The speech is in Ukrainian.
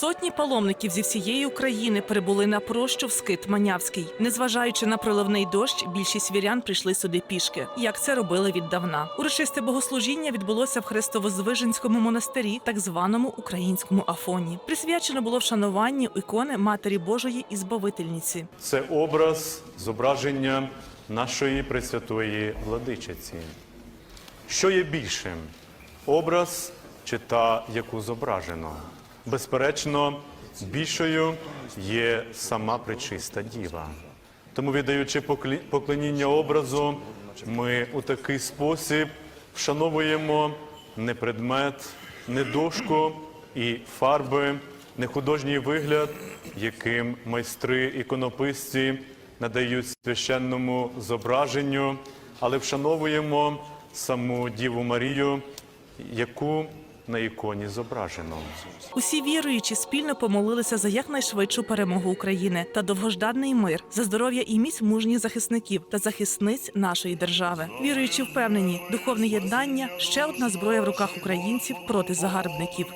Сотні паломників зі всієї України прибули на прощу в скит Манявський. Незважаючи на проливний дощ, більшість вірян прийшли сюди пішки, як це робили віддавна. Урочисте богослужіння відбулося в Христовозвиженському монастирі, так званому українському Афоні. Присвячено було вшануванню ікони Матері Божої і Збавительниці. Це образ зображення нашої Пресвятої Владичиці. Що є більшим? Образ чи та, яку зображено? Безперечно, більшою є сама пречиста діва. Тому, віддаючи поклоніння образу, ми у такий спосіб вшановуємо не предмет, не дошку і фарби, не художній вигляд, яким майстри іконописці надають священному зображенню, але вшановуємо саму Діву Марію, яку на іконі зображено. Усі віруючі спільно помолилися за якнайшвидшу перемогу України та довгожданий мир, за здоров'я і міць мужніх захисників та захисниць нашої держави. Віруючі впевнені, духовне єднання ще одна зброя в руках українців проти загарбників.